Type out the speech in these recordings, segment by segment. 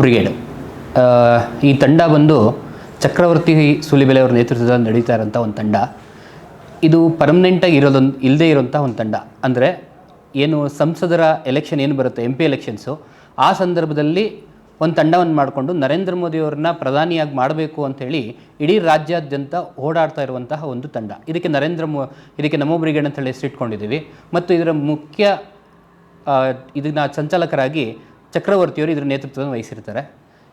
Brigade ಈ ತಂಡ ಬಂದು ಚಕ್ರವರ್ತಿ ಸುಲಿಬೆಲೆ ಅವ್ರ ನೇತೃತ್ವದಲ್ಲಿ ನಡೀತಾ ಇರೋಂಥ ಒಂದು ತಂಡ. ಇದು ಪರ್ಮನೆಂಟಾಗಿ ಇರೋದೊಂದು ಇಲ್ಲದೇ ಇರೋಂಥ ಒಂದು ತಂಡ. ಅಂದರೆ ಏನು ಸಂಸದರ ಎಲೆಕ್ಷನ್ ಏನು ಬರುತ್ತೆ ಎಂ ಪಿ ಎಲೆಕ್ಷನ್ಸು ಆ ಸಂದರ್ಭದಲ್ಲಿ ಒಂದು ತಂಡವನ್ನು ಮಾಡಿಕೊಂಡು ನರೇಂದ್ರ ಮೋದಿಯವ್ರನ್ನ ಪ್ರಧಾನಿಯಾಗಿ ಮಾಡಬೇಕು ಅಂಥೇಳಿ ಇಡೀ ರಾಜ್ಯಾದ್ಯಂತ ಓಡಾಡ್ತಾ ಇರುವಂತಹ ಒಂದು ತಂಡ. ಇದಕ್ಕೆ ನರೇಂದ್ರ ಮೋ, ಇದಕ್ಕೆ ನಮೋ ಬ್ರಿಗೇಡ್ ಅಂತೇಳಿ ಹೆಸರಿಟ್ಕೊಂಡಿದ್ದೀವಿ. ಮತ್ತು ಇದರ ಮುಖ್ಯ ಇದನ್ನ ಸಂಚಾಲಕರಾಗಿ ಚಕ್ರವರ್ತಿಯವರು ಇದರ ನೇತೃತ್ವವನ್ನು ವಹಿಸಿರ್ತಾರೆ.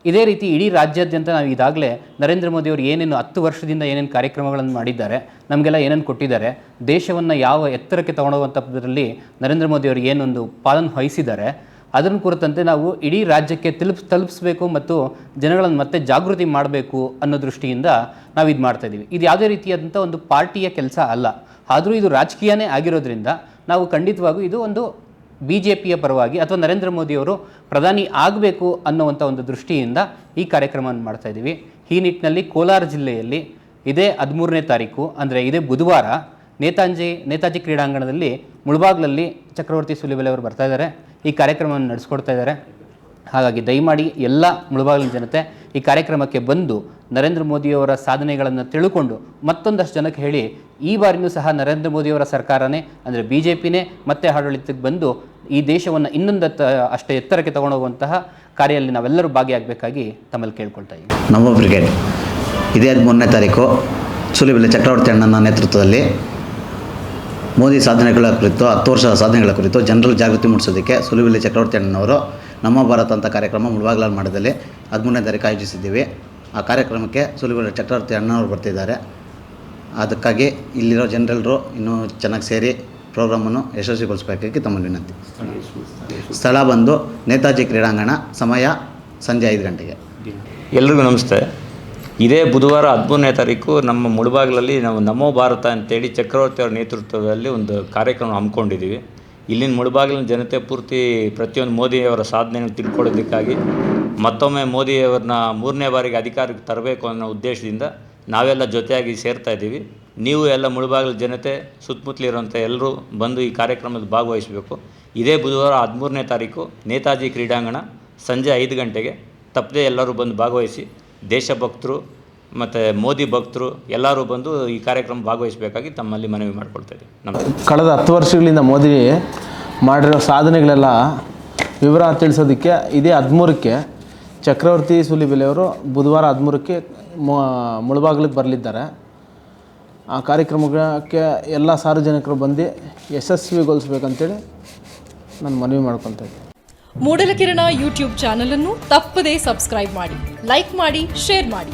ಇದೇ ರೀತಿ ಇಡೀ ರಾಜ್ಯಾದ್ಯಂತ ನಾವು ಈಗಾಗಲೇ ನರೇಂದ್ರ ಮೋದಿಯವರು ಏನೇನು ಹತ್ತು ವರ್ಷದಿಂದ ಏನೇನು ಕಾರ್ಯಕ್ರಮಗಳನ್ನು ಮಾಡಿದ್ದಾರೆ, ನಮಗೆಲ್ಲ ಏನೇನು ಕೊಟ್ಟಿದ್ದಾರೆ, ದೇಶವನ್ನು ಯಾವ ಎತ್ತರಕ್ಕೆ ತಗೊಂಡೋಗುವಂಥದ್ರಲ್ಲಿ ನರೇಂದ್ರ ಮೋದಿಯವರು ಏನೊಂದು ಪಾಲನ್ನು ವಹಿಸಿದ್ದಾರೆ, ಅದನ್ನು ಕುರಿತಂತೆ ನಾವು ಇಡೀ ರಾಜ್ಯಕ್ಕೆ ತಲುಪ್ ತಲುಪಿಸ್ಬೇಕು ಮತ್ತು ಜನಗಳನ್ನು ಮತ್ತೆ ಜಾಗೃತಿ ಮಾಡಬೇಕು ಅನ್ನೋ ದೃಷ್ಟಿಯಿಂದ ನಾವು ಇದು ಮಾಡ್ತಾ ಇದ್ದೀವಿ. ಇದು ಯಾವುದೇ ರೀತಿಯಾದಂಥ ಒಂದು ಪಾರ್ಟಿಯ ಕೆಲಸ ಅಲ್ಲ. ಆದರೂ ಇದು ರಾಜಕೀಯನೇ ಆಗಿರೋದ್ರಿಂದ ನಾವು ಖಂಡಿತವಾಗೂ ಇದು ಒಂದು ಬಿ ಜೆ ಪಿಯ ಪರವಾಗಿ ಅಥವಾ ನರೇಂದ್ರ ಮೋದಿಯವರು ಪ್ರಧಾನಿ ಆಗಬೇಕು ಅನ್ನುವಂಥ ಒಂದು ದೃಷ್ಟಿಯಿಂದ ಈ ಕಾರ್ಯಕ್ರಮವನ್ನು ಮಾಡ್ತಾ ಇದ್ದೀವಿ. ಈ ನಿಟ್ಟಿನಲ್ಲಿ ಕೋಲಾರ ಜಿಲ್ಲೆಯಲ್ಲಿ ಇದೇ ಹದಿಮೂರನೇ ತಾರೀಕು, ಅಂದರೆ ಇದೇ ಬುಧವಾರ ನೇತಾಜಿ ನೇತಾಜಿ ಕ್ರೀಡಾಂಗಣದಲ್ಲಿ ಮುಳಬಾಗ್ಲಲ್ಲಿ ಚಕ್ರವರ್ತಿ ಸುಲಿಬೆಲೆ ಅವರು ಬರ್ತಾ ಇದ್ದಾರೆ. ಈ ಕಾರ್ಯಕ್ರಮವನ್ನು ನಡೆಸ್ಕೊಡ್ತಾ ಇದ್ದಾರೆ. ಹಾಗಾಗಿ ದಯಮಾಡಿ ಎಲ್ಲ ಮುಳಬಾಗ್ಲಿನ ಜನತೆ ಈ ಕಾರ್ಯಕ್ರಮಕ್ಕೆ ಬಂದು ನರೇಂದ್ರ ಮೋದಿಯವರ ಸಾಧನೆಗಳನ್ನು ತಿಳ್ಕೊಂಡು ಮತ್ತೊಂದಷ್ಟು ಜನಕ್ಕೆ ಹೇಳಿ, ಈ ಬಾರಿನೂ ಸಹ ನರೇಂದ್ರ ಮೋದಿಯವರ ಸರ್ಕಾರನೇ, ಅಂದರೆ ಬಿ ಜೆ ಪಿನೇ ಮತ್ತೆ ಆಡಳಿತಕ್ಕೆ ಬಂದು ಈ ದೇಶವನ್ನು ಇನ್ನೊಂದು ಅಷ್ಟೇ ಎತ್ತರಕ್ಕೆ ತಗೊಂಡೋಗುವಂತಹ ಕಾರ್ಯದಲ್ಲಿ ನಾವೆಲ್ಲರೂ ಭಾಗಿಯಾಗಬೇಕಾಗಿ ತಮ್ಮಲ್ಲಿ ಕೇಳ್ಕೊಳ್ತಾ ಇದ್ದೀವಿ. ನಮ್ಮ ಬ್ರಿಗೇಡ್ ಇದೇ ಹದಿಮೂರನೇ ತಾರೀಕು ಸುಲಿಬೆಲೆ ಚಕ್ರವರ್ತಿ ಅಣ್ಣನ ನೇತೃತ್ವದಲ್ಲಿ ಮೋದಿ ಸಾಧನೆಗಳ ಕುರಿತು, ಹತ್ತು ವರ್ಷದ ಸಾಧನೆಗಳ ಕುರಿತು ಜನರಲ್ಲಿ ಜಾಗೃತಿ ಮೂಡಿಸೋದಕ್ಕೆ ಸುಲಿಬೆಲೆ ಚಕ್ರವರ್ತಿ ಅಣ್ಣನವರು ನಮ್ಮ ಭಾರತ ಅಂತ ಕಾರ್ಯಕ್ರಮ ಮುಳಬಾಗ್ಲಲ್ಲಿ ಮಾಡಿದಲ್ಲಿ ಹದಿಮೂರನೇ ತಾರೀಕು ಆಯೋಜಿಸಿದ್ದೀವಿ ಆ ಕಾರ್ಯಕ್ರಮಕ್ಕೆ ಸುಲಿಗೊಳ್ಳ ಚಕ್ರವರ್ತಿ ಅಣ್ಣವರು ಬರ್ತಿದ್ದಾರೆ. ಅದಕ್ಕಾಗಿ ಇಲ್ಲಿರೋ ಜನರೆಲ್ಲರೂ ಇನ್ನೂ ಚೆನ್ನಾಗಿ ಸೇರಿ ಪ್ರೋಗ್ರಾಮನ್ನು ಯಶಸ್ವಿಗೊಳಿಸಬೇಕಾಗಿ ತಮ್ಮ ವಿನಂತಿ. ಸ್ಥಳ ಬಂದು ನೇತಾಜಿ ಕ್ರೀಡಾಂಗಣ, ಸಮಯ ಸಂಜೆ ಐದು ಗಂಟೆಗೆ. ಎಲ್ರಿಗೂ ನಮಸ್ತೆ. ಇದೇ ಬುಧವಾರ ಹದಿಮೂರನೇ ತಾರೀಕು ನಮ್ಮ ಮುಳುಬಾಗಿಲಲ್ಲಿ ನಾವು ನಮೋ ಭಾರತ ಅಂತೇಳಿ ಚಕ್ರವರ್ತಿ ಅವರ ನೇತೃತ್ವದಲ್ಲಿ ಒಂದು ಕಾರ್ಯಕ್ರಮ ಹಮ್ಮಿಕೊಂಡಿದ್ದೀವಿ. ಇಲ್ಲಿನ ಮುಳಬಾಗಿಲಿನ ಜನತೆ ಪೂರ್ತಿ ಪ್ರತಿಯೊಂದು ಮೋದಿಯವರ ಸಾಧನೆಯನ್ನು ತಿಳ್ಕೊಳ್ಳೋದಕ್ಕಾಗಿ ಮತ್ತೊಮ್ಮೆ ಮೋದಿಯವ್ರನ್ನ ಮೂರನೇ ಬಾರಿಗೆ ಅಧಿಕಾರಕ್ಕೆ ತರಬೇಕು ಅನ್ನೋ ಉದ್ದೇಶದಿಂದ ನಾವೆಲ್ಲ ಜೊತೆಯಾಗಿ ಸೇರ್ತಾ ಇದ್ದೀವಿ. ನೀವು ಎಲ್ಲ ಮುಳಬಾಗಿಲು ಜನತೆ ಸುತ್ತಮುತ್ತಲಿರುವಂಥ ಎಲ್ಲರೂ ಬಂದು ಈ ಕಾರ್ಯಕ್ರಮದಲ್ಲಿ ಭಾಗವಹಿಸಬೇಕು. ಇದೇ ಬುಧವಾರ ಹದಿಮೂರನೇ ತಾರೀಕು ನೇತಾಜಿ ಕ್ರೀಡಾಂಗಣ ಸಂಜೆ ಐದು ಗಂಟೆಗೆ ತಪ್ಪದೆ ಎಲ್ಲರೂ ಬಂದು ಭಾಗವಹಿಸಿ ದೇಶಭಕ್ತರು ಮತ್ತು ಮೋದಿ ಭಕ್ತರು ಎಲ್ಲರೂ ಬಂದು ಈ ಕಾರ್ಯಕ್ರಮ ಭಾಗವಹಿಸಬೇಕಾಗಿ ತಮ್ಮಲ್ಲಿ ಮನವಿ ಮಾಡಿಕೊಳ್ತಾ ಇದ್ದೀವಿ. ನಮಸ್ತೆ. ಕಳೆದ ಹತ್ತು ವರ್ಷಗಳಿಂದ ಮೋದಿ ಮಾಡಿರೋ ಸಾಧನೆಗಳೆಲ್ಲ ವಿವರ ತಿಳಿಸೋದಕ್ಕೆ ಇದೇ ಹದಿಮೂರಕ್ಕೆ ಚಕ್ರವರ್ತಿ ಸುಲಿಬೆಲೆಯವರು ಬುಧವಾರ ಹದಿಮೂರಕ್ಕೆ ಮುಳಬಾಗಿಲಿಗೆ ಬರಲಿದ್ದಾರೆ. ಆ ಕಾರ್ಯಕ್ರಮಕ್ಕೆ ಎಲ್ಲ ಸಾರ್ವಜನಿಕರು ಬಂದು ಯಶಸ್ವಿಗೊಳಿಸ್ಬೇಕಂತೇಳಿ ನಾನು ಮನವಿ ಮಾಡ್ಕೊತಾ ಇದ್ದೀನಿ. ಮೂಡಲಕಿರಣ ಯೂಟ್ಯೂಬ್ ಚಾನಲನ್ನು ತಪ್ಪದೇ ಸಬ್ಸ್ಕ್ರೈಬ್ ಮಾಡಿ ಲೈಕ್ ಮಾಡಿ ಶೇರ್ ಮಾಡಿ.